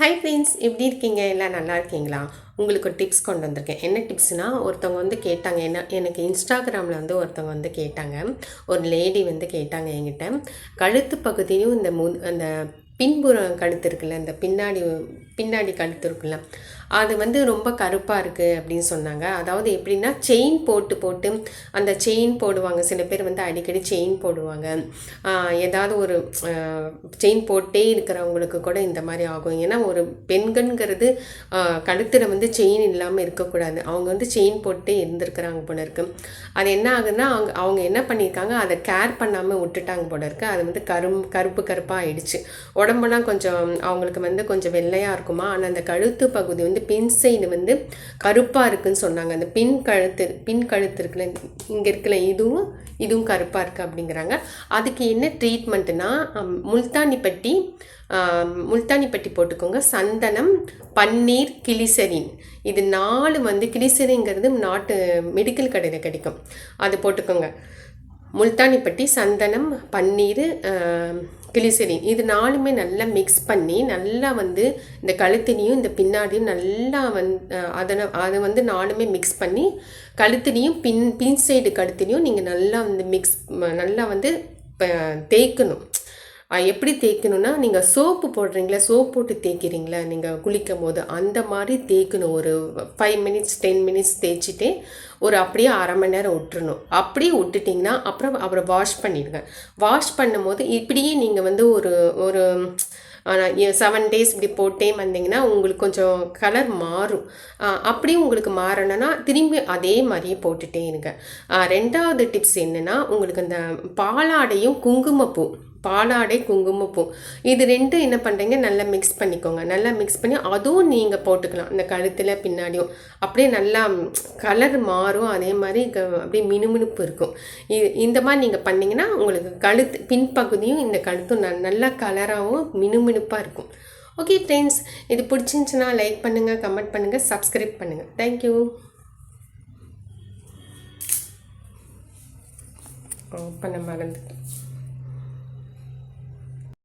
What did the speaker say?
Hi friends எப்படி இருக்கீங்க? எல்லாம் நல்லா இருக்கீங்களா? உங்களுக்கு ஒரு டிப்ஸ் கொண்டு வந்திருக்கேன். என்ன டிப்ஸ்னால் ஒருத்தவங்க வந்து கேட்டாங்க என்ன எனக்கு இன்ஸ்டாகிராமில் வந்து ஒருத்தவங்க வந்து கேட்டாங்க. ஒரு லேடி வந்து கேட்டாங்க என்கிட்ட. கழுத்து பகுதியும் இந்த மு அந்த பின்புறம் கழுத்து இருக்குல்ல இந்த பின்னாடி பின்னாடி கழுத்து இருக்குல்ல அது வந்து ரொம்ப கருப்பாக இருக்குது அப்படின்னு சொன்னாங்க. அதாவது எப்படின்னா செயின் போட்டு போட்டு அந்த செயின் போடுவாங்க. சில பேர் வந்து அடிக்கடி செயின் போடுவாங்க. ஏதாவது ஒரு செயின் போட்டே இருக்கிறவங்களுக்கு கூட இந்த மாதிரி ஆகும். ஏன்னா ஒரு பெண்கள்ங்கிறது கழுத்தில் வந்து செயின் இல்லாமல் இருக்கக்கூடாது. அவங்க வந்து செயின் போட்டே இருந்திருக்கிறாங்க போல இருக்கு. அது என்ன ஆகுதுன்னா அவங்க அவங்க என்ன பண்ணியிருக்காங்க அதை கேர் பண்ணாமல் விட்டுட்டாங்க போல இருக்கு. அது வந்து கரும் கருப்பு கருப்பாக ஆயிடுச்சு. உடம்புலாம் கொஞ்சம் அவங்களுக்கு வந்து கொஞ்சம் வெள்ளையாக இருக்குமா? ஆனால் அந்த கழுத்து பகுதி வந்து பின் சைடு வந்து கருப்பாக இருக்குன்னு சொன்னாங்க. அந்த பின் கழுத்து பின் கழுத்து இருக்குல்ல இங்கே இருக்கல இதுவும் இதுவும் கருப்பாக இருக்குது அப்படிங்கிறாங்க. அதுக்கு என்ன ட்ரீட்மெண்ட்டுனா முல்தானிப்பட்டி முல்தானிப்பட்டி போட்டுக்கோங்க. சந்தனம் பன்னீர் கிளிசரின். இது நாலு வந்து கிளிசரிங்கிறது நாட்டு மெடிக்கல் கடையில் கிடைக்கும். அது போட்டுக்கோங்க. முல்தானிப்பட்டி சந்தனம் பன்னீர் கிளிசரின். இது நாலுமே நல்லா மிக்ஸ் பண்ணி நல்லா வந்து இந்த கழுத்தினியும் இந்த பின்னாடியும் நல்லா வந் அதனை அதை வந்து நாலுமே மிக்ஸ் பண்ணி கழுத்தினியும் பின் பின் சைடு கழுத்தினியும் நீங்கள் நல்லா வந்து மிக்ஸ் நல்லா வந்து தேய்க்கணும். எப்படி தேய்க்கணுன்னா நீங்கள் சோப்பு போடுறீங்களா சோப் போட்டு தேய்க்கிறீங்களா நீங்கள் குளிக்கும் போது அந்த மாதிரி தேய்க்கணும். ஒரு ஃபைவ் மினிட்ஸ் டென் மினிட்ஸ் தேய்ச்சிட்டு ஒரு அப்படியே அரை மணி நேரம் விட்டுறணும். அப்படியே விட்டுட்டிங்கன்னா அப்புறம் அப்புறம் வாஷ் பண்ணிடுங்க. வாஷ் பண்ணும்போது இப்படியே நீங்கள் வந்து ஒரு ஒரு செவன் டேஸ் இப்படி போட்டே வந்தீங்கன்னா உங்களுக்கு கொஞ்சம் கலர் மாறும். அப்படியே உங்களுக்கு மாறணும்னா திரும்பி அதே மாதிரியே போட்டுகிட்டே இருங்க. ரெண்டாவது டிப்ஸ் என்னென்னா உங்களுக்கு அந்த பாலாடையும் குங்குமப்பூ பாலாடை குங்குமப்பூ. இது ரெண்டும் என்ன பண்ணுறீங்க நல்லா மிக்ஸ் பண்ணிக்கோங்க. நல்லா மிக்ஸ் பண்ணி அதுவும் நீங்கள் போட்டுக்கலாம். இந்த கழுத்தில் பின்னாடியும். அப்படியே நல்லா கலர் மாறும். அதே மாதிரி அப்படியே மினுமினுப்பு இருக்கும். இது இந்த மாதிரி நீங்கள் பண்ணிங்கன்னா உங்களுக்கு கழுத்து பின்பகுதியும் இந்த கழுத்தும் நல்லா கலராகவும் மினுமினுப்பாக இருக்கும். ஓகே ஃப்ரெண்ட்ஸ் இது பிடிச்சிருந்துச்சுன்னா லைக் பண்ணுங்கள் கமெண்ட் பண்ணுங்கள் சப்ஸ்கிரைப் பண்ணுங்கள் தேங்க்யூ பண்ண மறந்துட்டேன்